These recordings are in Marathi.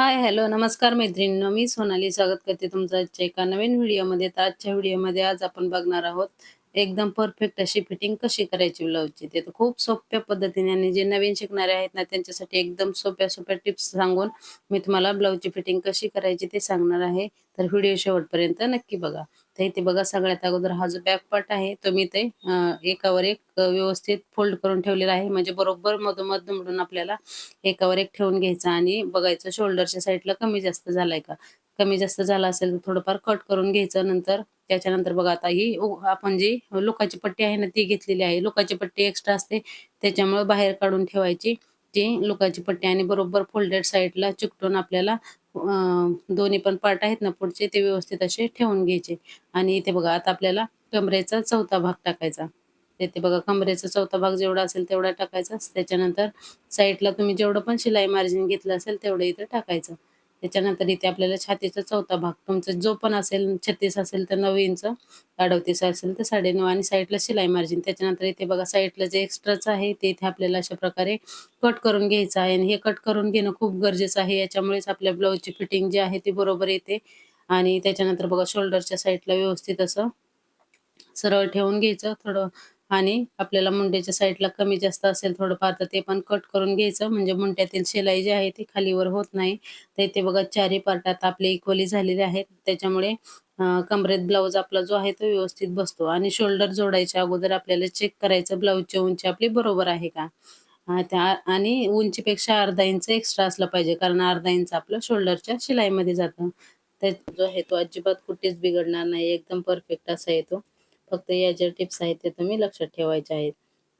हाय, हॅलो, नमस्कार मैत्रिणींनो. मी सोनाली स्वागत करते तुमचं आजच्या एका नवीन व्हिडिओमध्ये. तर आजच्या व्हिडिओमध्ये आज आपण बघणार आहोत एकदम परफेक्ट अशी फिटिंग कशी करायची ब्लाऊजची. ते तर खूप सोप्या पद्धतीने आणि जे नवीन शिकणारे आहेत ना त्यांच्यासाठी एकदम सोप्या सोप्या टिप्स सांगून मी तुम्हाला ब्लाऊजची फिटिंग कशी करायची ते सांगणार आहे. तर व्हिडिओ शेवटपर्यंत नक्की बघा. तर इथे बघा सगळ्यात अगोदर हा जो बॅक पार्ट आहे तो मी ते एकावर एक व्यवस्थित फोल्ड करून ठेवलेला आहे. म्हणजे बरोबर मधोमध दुमडून आपल्याला एकावर एक ठेवून घ्यायचा आणि बघायचं शोल्डरच्या साईडला कमी जास्त झालाय का? कमी जास्त झाला असेल तर थोडंफार कट करून घ्यायचं. नंतर त्याच्यानंतर बघा आता ही आपण जी लोकाची पट्टी आहे ना ती घेतलेली आहे. लोकाची पट्टी एक्स्ट्रा असते त्याच्यामुळे बाहेर काढून ठेवायची. ती लोकाची पट्टी आणि बरोबर फोल्डेड साईडला चिकटून आपल्याला दोन्ही पण पार्ट आहेत ना पुढचे ते व्यवस्थित असे ठेवून घ्यायचे. आणि इथे बघा आता आपल्याला कमरेचा चौथा भाग टाकायचा. इथे बघा कमरेचा चौथा भाग जेवढा असेल तेवढा टाकायचा. त्याच्यानंतर साईडला तुम्ही जेवढं पण शिलाई मार्जिन घेतलं असेल तेवढं इथं टाकायचं. त्याच्यानंतर इथे आपल्याला छातीचा चौथा भाग तुमचा जो पण असेल 36 असेल तर नऊ इंच, 38 असेल तर 9.5 आणि साईडला शिलाई मार्जिन. त्याच्यानंतर इथे बघा साईडला जे एक्स्ट्राचं आहे ते इथे आपल्याला अशा प्रकारे कट करून घ्यायचं आहे आणि हे कट करून घेणं खूप गरजेचं आहे. याच्यामुळेच आपल्या ब्लाऊजची फिटिंग जी आहे ती बरोबर येते आणि त्याच्यानंतर बघा शोल्डरच्या साईडला व्यवस्थित असं सरळ ठेवून घ्यायचं थोडं आणि आपल्याला मुंड्याच्या साईडला कमी जास्त असेल थोडंफार तर ते पण कट करून घ्यायचं म्हणजे मुंड्यातील शिलाई जी आहे ती खालीवर होत नाही. तर इथे बघा चारही पार्टात आपले इक्वली झालेले आहेत. त्याच्यामुळे कमरेत ब्लाऊज आपला जो आहे तो व्यवस्थित बसतो आणि शोल्डर जोडायच्या अगोदर आपल्याला चेक करायचं ब्लाऊजची उंची आपली बरोबर आहे का? त्या आणि उंचीपेक्षा अर्धा इंच एक्स्ट्रा असलं पाहिजे कारण अर्धा इंच आपलं शोल्डरच्या शिलाईमध्ये जातं. त्या जो आहे तो अजिबात कुठेच बिघडणार नाही. एकदम परफेक्ट असा येतो. फक्त या ज्या टिप्स आहेत त्या तुम्ही लक्षात ठेवायच्या आहेत.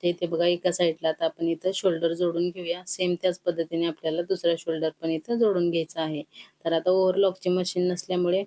तर इथे बघा एका साईडला आता आपण इथं शोल्डर जोडून घेऊया. सेम त्याच पद्धतीने आपल्याला दुसरा शोल्डर पण इथं जोडून घ्यायचा आहे. तर आता ओव्हरलॉकची मशीन नसल्यामुळे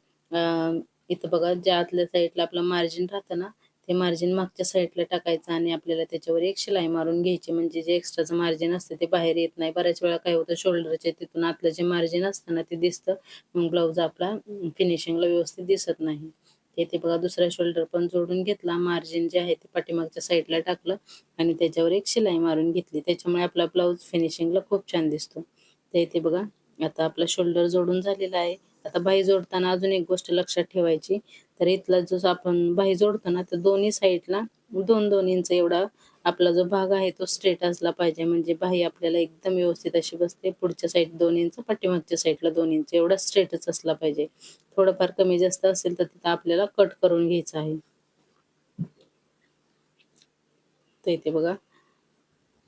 इथं बघा ज्या आतल्या साईडला आपलं मार्जिन राहतं ना, ते मार्जिन मागच्या साईडला टाकायचं आणि आपल्याला त्याच्यावर एक शिलाई मारून घ्यायची. म्हणजे जे एक्स्ट्राचं मार्जिन असतं ते बाहेर येत नाही. बऱ्याच वेळा काय होतं शोल्डरच्या तिथून आतलं जे मार्जिन असतं ना ते दिसतं. मग ब्लाऊज आपला फिनिशिंगला व्यवस्थित दिसत नाही. इथे बघा दुसरा शोल्डर पण जोडून घेतला. मार्जिन जे आहे ते पाठीमागच्या साईडला टाकलं आणि त्याच्यावर एक शिलाई मारून घेतली. त्याच्यामुळे आपला ब्लाऊज फिनिशिंगला खूप छान दिसतो. तर इथे बघा आता आपला शोल्डर जोडून झालेला आहे. आता बाही जोडताना अजून एक गोष्ट लक्षात ठेवायची. तर इथला जो आपण बाही जोडतो ना तर दोन्ही साईडला 2-2 इंच एवढा आपला जो भाग आहे तो स्ट्रेट असला पाहिजे. म्हणजे बाही आपल्याला एकदम व्यवस्थित अशी बसते. पुढच्या साईड दोन इंच, पाठीमागच्या साईडला दोन इंच एवढा स्ट्रेटच असला पाहिजे. थोडंफार कमी जास्त असेल तर तिथं आपल्याला कट करून घ्यायचं आहे. तर इथे बघा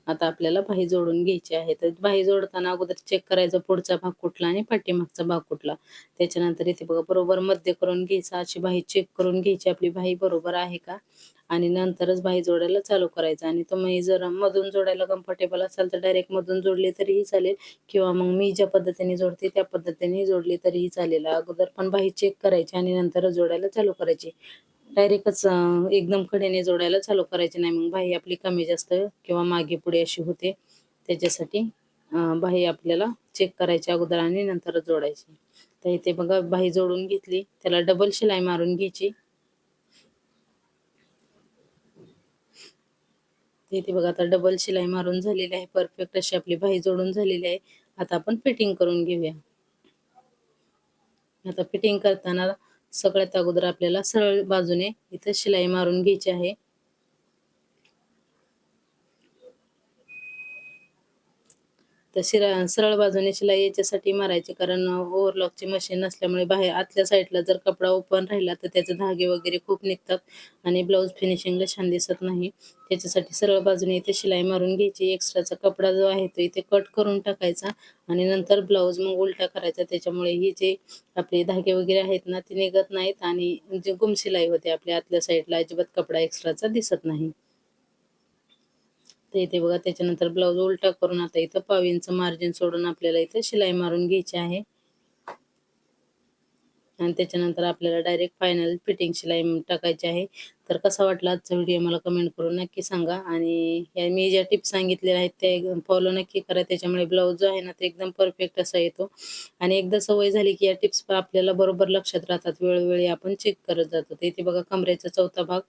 आता आपल्याला बाही जोडून घ्यायची आहे. तर बाही जोडताना अगोदर चेक करायचं पुढचा भाग कुठला आणि पाठीमागचा भाग कुठला. त्याच्यानंतर इथे बघा बरोबर मध्य करून घ्यायचा. अशी बाही चेक करून घ्यायची आपली बाही बरोबर आहे का? आणि नंतरच बाही जोडायला चालू करायचं आणि तुम्ही जर मधून जोडायला कम्फर्टेबल असाल तर डायरेक्ट मधून जोडली तरीही चालेल किंवा मग मी ज्या पद्धतीने जोडते त्या पद्धतीने जोडली तरीही चालेल. अगोदर पण बाही चेक करायची आणि नंतरच जोडायला चालू करायची. डायरेक्टच एकदम कडेने जोडायला चालू करायची नाही. मग बाही आपली कमी जास्त किंवा मागे पुढे अशी होते. त्याच्यासाठी बाही आपल्याला चेक करायची अगोदर आणि नंतरच जोडायची. तर इथे बघा बाही जोडून घेतली. त्याला डबल शिलाई मारून घ्यायची. इथे बघा आता डबल शिलाई मारून झालेली आहे. परफेक्ट अशी आपली बाही जोडून झालेली आहे. आता आपण फिटिंग करून घेऊया. आता फिटिंग करताना सगळ्यात अगोदर आपल्याला सरळ बाजूने इथं शिलाई मारून घ्यायची आहे. तर शिरा सरळ बाजूने शिलाई याच्यासाठी मारायची कारण ओव्हरलॉकची मशीन नसल्यामुळे बाहेर आतल्या साईडला जर कपडा ओपन राहिला तर त्याचे धागे वगैरे खूप निघतात आणि ब्लाऊज फिनिशिंगला छान दिसत नाही. त्याच्यासाठी सरळ बाजूने इथे शिलाई मारून घ्यायची. एक्स्ट्राचा कपडा जो आहे तो इथे कट करून टाकायचा आणि नंतर ब्लाऊज मग उलटा करायचा. त्याच्यामुळे ही जे आपले धागे वगैरे आहेत ना ते निघत नाहीत आणि जे गुम शिलाई होते आपल्या आतल्या साईडला अजिबात कपडा एक्स्ट्राचा दिसत नाही. तर इथे बघा त्याच्यानंतर ब्लाऊज उलटा करून आता इथं पावींचं मार्जिन सोडून आपल्याला इथं शिलाई मारून घ्यायची आहे. आणि त्याच्यानंतर आपल्याला डायरेक्ट फायनल फिटिंग शिलाई टाकायची आहे. तर कसा वाटला आजचा व्हिडिओ मला कमेंट करून नक्की सांगा आणि या मी ज्या टिप्स सांगितलेल्या आहेत त्या फॉलो नक्की करा. त्याच्यामुळे ब्लाऊज जो आहे ना ते एकदम परफेक्ट असा येतो आणि एकदा सवय झाली की या टिप्स आपल्याला बरोबर लक्षात राहतात. वेळोवेळी आपण चेक करत जातो. इथे बघा कमरेचा चौथा भाग,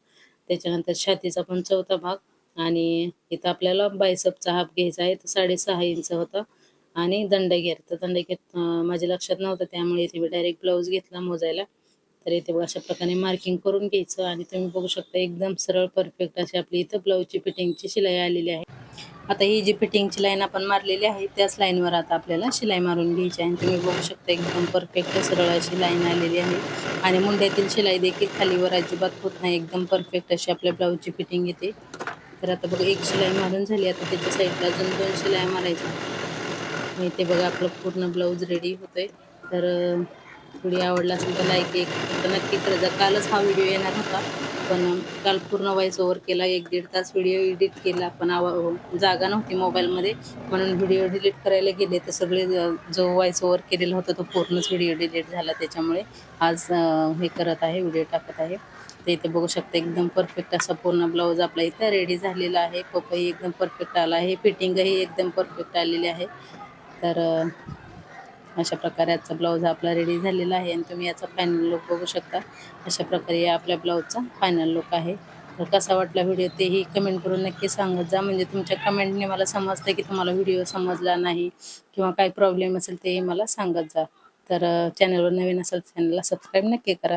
त्याच्यानंतर छातीचा पण चौथा भाग आणि इथं आपल्याला बायसपचा हाफ घ्यायचा आहे. तर 6.5 इंच होता आणि दंडगेर तर दंडगेर माझ्या लक्षात नव्हतं त्यामुळे इथे मी डायरेक्ट ब्लाऊज घेतला मोजायला. तर इथे अशा प्रकारे मार्किंग करून घ्यायचं आणि तुम्ही बघू शकता एकदम सरळ परफेक्ट अशी आपली इथं ब्लाऊजची फिटिंगची शिलाई आलेली आहे. आता ही जी फिटिंगची लाईन आपण मारलेली आहे त्याच लाईनवर आता आपल्याला शिलाई मारून घ्यायची आहे. आणि तुम्ही बघू शकता एकदम परफेक्ट सरळ अशी लाईन आलेली आहे. आणि मुंड्यातील शिलाई देखील खालीवर अजिबात होत नाही एकदम परफेक्ट अशी आपल्या ब्लाऊजची फिटिंग येते. तर आता बघा एक शिलाई मारून झाली. आता त्याच्या साईडला अजून दोन शिलाई मारायच्या. मग इथे बघा आपलं पूर्ण ब्लाऊज रेडी होतोय. तर व्हिडिओ आवडला असेल तर लाईक एक. तर नक्की करत जा कालच हा व्हिडिओ येणार होता पण काल पूर्ण व्हॉइस ओव्हर केला. एक दीड तास व्हिडिओ एडिट केला पण आवा हो, जागा नव्हती मोबाईलमध्ये म्हणून व्हिडिओ डिलीट करायला गेले. तर सगळे जो व्हॉइस ओव्हर केलेला होता तो पूर्णच व्हिडिओ डिलीट झाला. त्याच्यामुळे आज हे करत आहे व्हिडिओ टाकत आहे. तर इथे बघू शकता एकदम परफेक्ट असा पूर्ण ब्लाऊज आपला इथं रेडी झालेला आहे. पपई एकदम परफेक्ट आला आहे. फिटिंगही एकदम परफेक्ट आलेली आहे. तर अशा प्रकारे आजचा ब्लाऊज आपला रेडी झालेला आहे. आणि तुम्ही याचा फायनल लुक बघू शकता. अशा प्रकारे या आपल्या ब्लाऊजचा फायनल लुक आहे. तर कसा वाटला व्हिडिओ तेही कमेंट करून नक्की सांगत जा. म्हणजे तुमच्या कमेंटने मला समजतं की तुम्हाला व्हिडिओ समजला नाही किंवा काय प्रॉब्लेम असेल तेही मला सांगत जा. तर चॅनलवर नवीन असेल चॅनलला सबस्क्राईब नक्की करा.